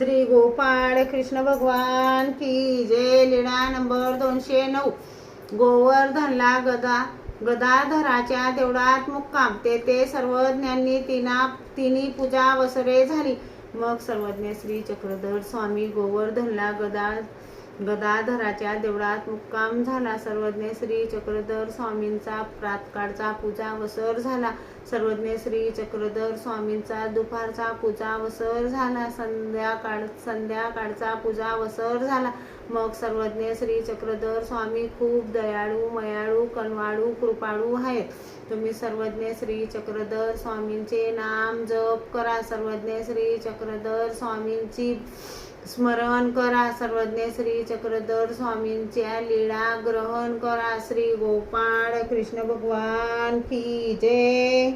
श्री गोपाळ कृष्ण भगवान की जय लीळा नंबर दोनशे नऊ. गोवर्धनला गदा गदाधराच्या देवळात मुक्काम. तेथे सर्वज्ञांनी तिना तिनी पूजा वसरे झाली. मग सर्वज्ञ श्री चक्रधर स्वामी गोवर्धनला गदा गदाधराच्या देवळात मुक्काम झाला. सर्वज्ञ श्री चक्रधर स्वामींचा प्रातकाळचा पूजा वसर झाला. सर्वज्ञ श्री चक्रधर स्वामींचा दुपारचा पूजा वसर झाला. संध्याकाळ संध्याकाळचा पूजा वसर झाला. मग सर्वज्ञ श्री चक्रधर स्वामी खूप दयाळू मयाळू कनवाळू कृपाळू आहेत. तुम्ही सर्वज्ञ श्री चक्रधर स्वामींचे नाम जप करा. सर्वज्ञ श्री चक्रधर स्वामींची स्मरण करा सर्वज्ञ श्री चक्रधर स्वामींच्या लीळा ग्रहण करा श्री गोपाळ कृष्ण भगवान की जय.